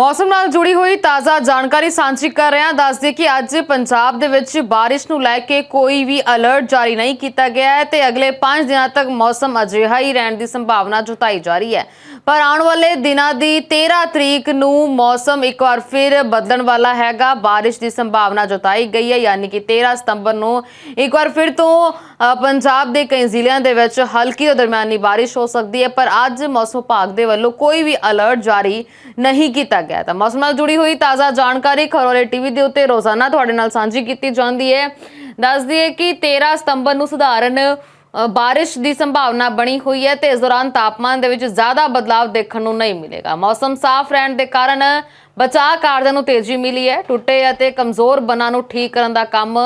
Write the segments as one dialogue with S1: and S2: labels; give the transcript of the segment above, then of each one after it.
S1: ਮੌਸਮ ਨਾਲ ਜੁੜੀ ਹੋਈ ਤਾਜ਼ਾ ਜਾਣਕਾਰੀ ਸਾਂਝੀ ਕਰ ਰਹੇ ਹਾਂ। ਦੱਸਦੇ ਕਿ ਅੱਜ ਪੰਜਾਬ ਦੇ ਵਿੱਚ ਬਾਰਿਸ਼ ਨੂੰ ਲੈ ਕੇ ਕੋਈ ਵੀ ਅਲਰਟ ਜਾਰੀ ਨਹੀਂ ਕੀਤਾ ਗਿਆ ਹੈ ਤੇ ਅਗਲੇ 5 ਦਿਨਾਂ ਤੱਕ ਮੌਸਮ ਅਜਿਹਾ ਹੀ ਰਹਿਣ ਦੀ ਸੰਭਾਵਨਾ ਜਤਾਈ ਜਾ ਰਹੀ ਹੈ। ਪਰ ਆਉਣ ਵਾਲੇ ਦਿਨਾਂ ਦੀ 13 ਤਰੀਕ ਨੂੰ ਮੌਸਮ ਇੱਕ ਵਾਰ ਫਿਰ ਬਦਲਣ ਵਾਲਾ ਹੈਗਾ। ਬਾਰਿਸ਼ ਦੀ ਸੰਭਾਵਨਾ ਜਤਾਈ ਗਈ ਹੈ, ਯਾਨੀ ਕਿ 13 ਸਤੰਬਰ ਨੂੰ ਇੱਕ ਵਾਰ ਫਿਰ ਤੋਂ ਪੰਜਾਬ ਦੇ ਕਈ ਜ਼ਿਲ੍ਹਿਆਂ ਦੇ ਵਿੱਚ ਹਲਕੀ ਤੋਂ ਦਰਮਿਆਨੀ ਬਾਰਿਸ਼ ਹੋ ਸਕਦੀ ਹੈ, ਪਰ ਅੱਜ ਮੌਸਮ ਵਿਭਾਗ ਦੇ ਵੱਲੋਂ ਕੋਈ ਵੀ ਅਲਰਟ ਜਾਰੀ ਨਹੀਂ ਕੀਤਾ ਗਿਆ। ਤਾਂ ਮੌਸਮ ਨਾਲ ਜੁੜੀ ਹੋਈ ਤਾਜ਼ਾ ਜਾਣਕਾਰੀ ਖਰੋਲੇ ਟੀਵੀ ਦੇ ਉੱਤੇ ਰੋਜ਼ਾਨਾ ਤੁਹਾਡੇ ਨਾਲ ਸਾਂਝੀ ਕੀਤੀ ਜਾਂਦੀ ਹੈ। ਦੱਸ ਦਈਏ ਕਿ 13 ਸਤੰਬਰ ਨੂੰ ਸਧਾਰਨ ਬਾਰਿਸ਼ ਦੀ ਸੰਭਾਵਨਾ ਬਣੀ ਹੋਈ ਹੈ ਤੇ ਇਸ ਦੌਰਾਨ ਤਾਪਮਾਨ ਦੇ ਵਿੱਚ ਜ਼ਿਆਦਾ ਬਦਲਾਅ ਦੇਖਣ ਨੂੰ ਨਹੀਂ ਮਿਲੇਗਾ। ਮੌਸਮ ਸਾਫ਼ ਰਹਿਣ ਦੇ ਕਾਰਨ ਬਚਾਅ ਕਾਰਜਾਂ ਨੂੰ ਤੇਜ਼ੀ ਮਿਲੀ ਹੈ। ਟੁੱਟੇ ਅਤੇ ਕਮਜ਼ੋਰ ਬਨਾਂ ਨੂੰ ਠੀਕ ਕਰਨ ਦਾ ਕੰਮ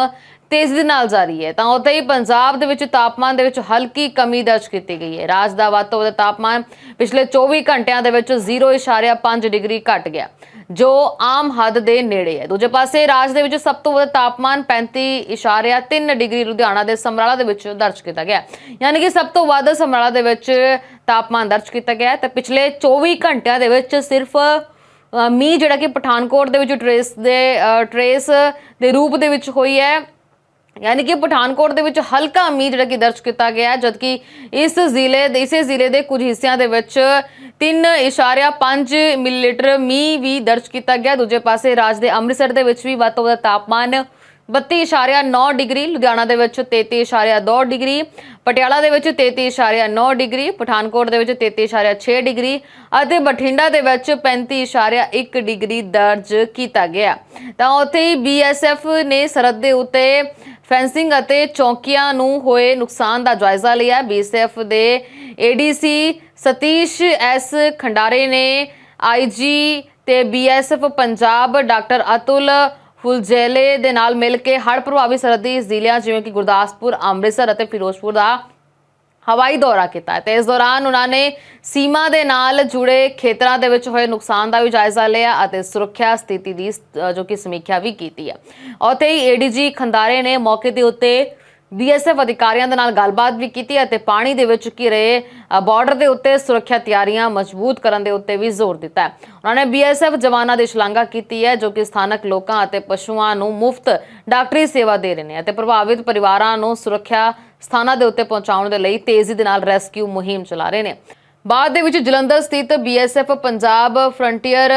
S1: ਤੇਜ਼ੀ ਨਾਲ ਜਾਰੀ ਹੈ। ਤਾਂ ਉੱਥੇ ਹੀ ਪੰਜਾਬ ਦੇ ਵਿੱਚ ਤਾਪਮਾਨ ਦੇ ਵਿੱਚ ਹਲਕੀ ਕਮੀ ਦਰਜ ਕੀਤੀ ਗਈ ਹੈ। ਰਾਜ ਦਾ ਵੱਧ ਤੋਂ ਵੱਧ ਤਾਪਮਾਨ ਪਿਛਲੇ 24 ਘੰਟਿਆਂ ਦੇ ਵਿੱਚ 0.5 ਡਿਗਰੀ ਘਟ ਗਿਆ ਜੋ ਆਮ ਹੱਦ ਦੇ ਨੇੜੇ ਹੈ। ਦੂਜੇ ਪਾਸੇ ਰਾਜ ਦੇ ਵਿੱਚ ਸਭ ਤੋਂ ਵੱਧ ਤਾਪਮਾਨ 35.3 ਡਿਗਰੀ ਲੁਧਿਆਣਾ ਦੇ ਸਮਰਾਲਾ ਦੇ ਵਿੱਚ ਦਰਜ ਕੀਤਾ ਗਿਆ ਯਾਨੀ ਕਿ ਸਭ ਤੋਂ ਵੱਧ ਸਮਰਾਲਾ ਦੇ ਵਿੱਚ ਤਾਪਮਾਨ ਦਰਜ ਕੀਤਾ ਗਿਆ ਹੈ। ਤੇ ਪਿਛਲੇ 24 ਘੰਟਿਆਂ ਦੇ ਵਿੱਚ ਸਿਰਫ ਅ, ਮੀਂਹ ਜਿਹੜਾ ਕਿ ਪਠਾਨਕੋਟ ਦੇ ਵਿੱਚ ਟ੍ਰੇਸ ਦੇ ਅ, ਟ੍ਰੇਸ ਦੇ ਰੂਪ ਦੇ ਵਿੱਚ ਹੋਈ ਹੈ। ਯਾਨੀ ਕਿ ਪਠਾਨਕੋਟ ਦੇ ਵਿੱਚ ਹਲਕਾ ਮੀਂਹ ਜਿਹੜਾ ਕਿ ਦਰਜ ਕੀਤਾ ਗਿਆ ਜਦਕਿ ਇਸ ਜ਼ਿਲ੍ਹੇ ਦੇ ਇਸੇ ਜ਼ਿਲ੍ਹੇ ਦੇ ਕੁਝ ਹਿੱਸਿਆਂ ਦੇ ਵਿੱਚ 3.5 ਮਿਲੀਲੀਟਰ ਮੀਂਹ ਵੀ ਦਰਜ ਕੀਤਾ ਗਿਆ। ਦੂਜੇ ਪਾਸੇ ਰਾਜ ਦੇ ਅੰਮ੍ਰਿਤਸਰ ਦੇ ਵਿੱਚ ਵੀ ਵੱਧ ਤੋਂ ਵੱਧ ਤਾਪਮਾਨ 32.9 ਡਿਗਰੀ, ਲੁਧਿਆਣਾ ਦੇ ਵਿੱਚ 33.2 ਡਿਗਰੀ, ਪਟਿਆਲਾ ਦੇ ਵਿੱਚ 33.9 ਡਿਗਰੀ, ਪਠਾਨਕੋਟ ਦੇ ਵਿੱਚ 33.6 ਡਿਗਰੀ ਅਤੇ ਬਠਿੰਡਾ ਦੇ ਵਿੱਚ 35.1 ਡਿਗਰੀ ਦਰਜ ਕੀਤਾ ਗਿਆ। ਤਾਂ ਉੱਥੇ ਹੀ ਬੀਐਸਐਫ ਨੇ ਸਰਹੱਦ ਦੇ ਉੱਤੇ ਫੈਂਸਿੰਗ ਅਤੇ ਚੌਕੀਆਂ ਨੂੰ ਹੋਏ ਨੁਕਸਾਨ ਦਾ ਜਾਇਜ਼ਾ ਲਿਆ। ਬੀਐਸਐਫ ਦੇ ਏਡੀਸੀ ਸਤੀਸ਼ ਐਸ ਖੰਡਾਰੇ ਨੇ ਆਈਜੀ ਤੇ ਬੀਐਸਐਫ ਪੰਜਾਬ ਡਾਕਟਰ ਅਤੁਲ ਫੁਲਜੇਲੇ ਦੇ ਨਾਲ ਮਿਲ ਕੇ ਹੜ੍ਹ ਪ੍ਰਭਾਵਿਤ ਸਰਹੱਦੀ ਜ਼ਿਲ੍ਹਿਆਂ ਜਿਵੇਂ ਕਿ ਗੁਰਦਾਸਪੁਰ, ਅੰਮ੍ਰਿਤਸਰ ਅਤੇ ਫਿਰੋਜ਼ਪੁਰ ਦਾ ਹਵਾਈ ਦੌਰਾ ਕੀਤਾ ਤੇ ਇਸ ਦੌਰਾਨ ਉਹਨਾਂ ਨੇ ਸੀਮਾ ਦੇ ਨਾਲ ਜੁੜੇ ਖੇਤਰਾਂ ਦੇ ਵਿੱਚ ਹੋਏ ਨੁਕਸਾਨ ਦਾ ਵੀ ਜਾਇਜ਼ਾ ਲਿਆ ਅਤੇ ਸੁਰੱਖਿਆ ਸਥਿਤੀ ਦੀ ਜੋ ਕਿ ਸਮੀਖਿਆ ਵੀ ਕੀਤੀ ਹੈ। ਉੱਥੇ ਹੀ ਏਡੀਜੀ ਖੰਦਾਰੇ ਨੇ ਮੌਕੇ ਦੇ ਉੱਤੇ ਬੀਐਸਐਫ ਅਧਿਕਾਰੀਆਂ ਦੇ ਨਾਲ ਗੱਲਬਾਤ ਵੀ ਕੀਤੀ ਅਤੇ ਪਾਣੀ ਦੇ ਵਿੱਚ ਘਿਰੇ ਬਾਰਡਰ ਦੇ ਉੱਤੇ ਸੁਰੱਖਿਆ ਤਿਆਰੀਆਂ ਮਜ਼ਬੂਤ ਕਰਨ ਦੇ ਉੱਤੇ ਵੀ ਜ਼ੋਰ ਦਿੱਤਾ ਉਹਨਾਂ ਨੇ ਬੀਐਸਐਫ ਜਵਾਨਾਂ ਦੀ ਸ਼ਲਾਘਾ ਕੀਤੀ ਹੈ, ਜੋ ਕਿ ਸਥਾਨਕ ਲੋਕਾਂ ਅਤੇ ਪਸ਼ੂਆਂ ਨੂੰ ਮੁਫਤ ਡਾਕਟਰੀ ਸੇਵਾ ਦੇ ਰਹੇ ਨੇ ਅਤੇ ਪ੍ਰਭਾਵਿਤ ਪਰਿਵਾਰਾਂ ਨੂੰ ਸੁਰੱਖਿਆ ਸਥਾਨਾਂ ਦੇ ਉੱਤੇ ਪਹੁੰਚਾਉਣ ਦੇ ਲਈ ਤੇਜ਼ੀ ਦੇ ਨਾਲ ਰੈਸਕਿਊ ਮੁਹਿੰਮ ਚਲਾ ਰਹੇ ਨੇ। ਬਾਅਦ ਦੇ ਵਿੱਚ ਜਲੰਧਰ ਸਥਿਤ ਬੀਐਸਐਫ ਪੰਜਾਬ ਫਰੰਟੀਅਰ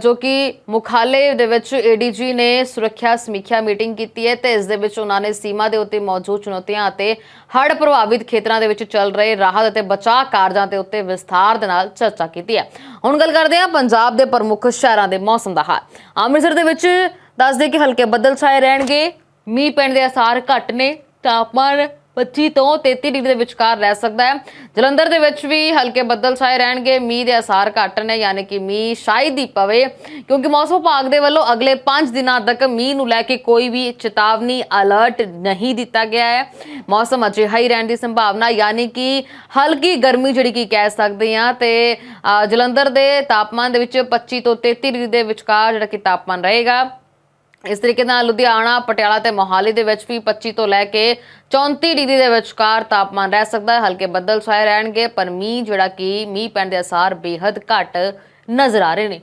S1: ਜੋ ਕਿ ਮੁਖਾਲੇ ਦੇ ਵਿੱਚ ਏਡੀਜੀ ਨੇ ਸੁਰੱਖਿਆ ਸਮੀਖਿਆ ਮੀਟਿੰਗ ਕੀਤੀ ਹੈ ਤੇ ਇਸ ਦੇ ਵਿੱਚ ਉਹਨਾਂ ਨੇ ਸੀਮਾ ਦੇ ਉੱਤੇ ਮੌਜੂਦ ਚੁਣੌਤੀਆਂ ਅਤੇ ਹੜ੍ਹ ਪ੍ਰਭਾਵਿਤ ਖੇਤਰਾਂ ਦੇ ਵਿੱਚ ਚੱਲ ਰਹੇ ਰਾਹਤ ਅਤੇ ਬਚਾਅ ਕਾਰਜਾਂ ਦੇ ਉੱਤੇ ਵਿਸਥਾਰ ਦੇ ਨਾਲ ਚਰਚਾ ਕੀਤੀ ਹੈ। ਹੁਣ ਗੱਲ ਕਰਦੇ ਹਾਂ ਪੰਜਾਬ ਦੇ ਪ੍ਰਮੁੱਖ ਸ਼ਹਿਰਾਂ ਦੇ ਮੌਸਮ ਦਾ ਹਾਲ। ਅੰਮ੍ਰਿਤਸਰ ਦੇ ਵਿੱਚ ਦੱਸਦੇ ਕਿ ਹਲਕੇ ਬੱਦਲ ਛਾਏ ਰਹਿਣਗੇ। ਮੀਂਹ ਪੈਣ ਦੇ ਆਸਾਰ ਘੱਟ ਨੇ। ਤਾਪਮਾਨ 25 ਤੋਂ 33 ਡਿਗਰੀ ਦੇ ਵਿਚਕਾਰ ਰਹਿ ਸਕਦਾ ਹੈ। ਜਲੰਧਰ ਦੇ ਵਿੱਚ ਵੀ ਹਲਕੇ ਬੱਦਲ ਛਾਏ ਰਹਿਣਗੇ। ਮੀਂਹ ਦੇ ਅਸਾਰ ਘੱਟ ਨੇ, ਯਾਨੀ ਕਿ ਮੀਂਹ ਸ਼ਾਇਦ ਹੀ ਪਵੇ। ਕਿਉਂਕਿ ਮੌਸਮ ਵਿਭਾਗ ਦੇ ਵੱਲੋਂ ਅਗਲੇ 5 ਦਿਨਾਂ ਤੱਕ ਮੀਂਹ ਨੂੰ ਲੈ ਕੇ ਕੋਈ ਵੀ ਚੇਤਾਵਨੀ, ਅਲਰਟ ਨਹੀਂ ਦਿੱਤਾ ਗਿਆ ਹੈ। ਮੌਸਮ ਅਜਿਹਾ ਹੀ ਰਹਿਣ ਦੀ ਸੰਭਾਵਨਾ, ਯਾਨੀ ਕਿ ਹਲਕੀ ਗਰਮੀ ਜਿਹੜੀ ਕਿ ਕਹਿ ਸਕਦੇ ਹਾਂ ਤੇ ਜਲੰਧਰ ਦੇ ਤਾਪਮਾਨ ਦੇ ਵਿੱਚ 25 ਤੋਂ 33 ਡਿਗਰੀ ਦੇ ਵਿਚਕਾਰ ਜਿਹੜਾ ਕਿ ਤਾਪਮਾਨ ਰਹੇਗਾ। ਇਸ ਤਰੀਕੇ ਨਾਲ ਲੁਧਿਆਣਾ, ਪਟਿਆਲਾ ਤੇ ਮੋਹਾਲੀ ਦੇ ਵਿੱਚ ਵੀ 25 ਤੋਂ ਲੈ ਕੇ 34 ਡਿਗਰੀ ਦੇ ਵਿਚਕਾਰ ਤਾਪਮਾਨ ਰਹਿ ਸਕਦਾ ਹੈ। ਹਲਕੇ ਬੱਦਲ ਛਾਏ ਰਹਿਣਗੇ, ਪਰ ਮੀਂਹ ਜਿਹੜਾ ਕਿ ਮੀਂਹ ਪੈਣ ਦੇ ਅਸਾਰ ਬੇहद ਘੱਟ ਨਜ਼ਰ ਆ ਰਹੇ ਨੇ।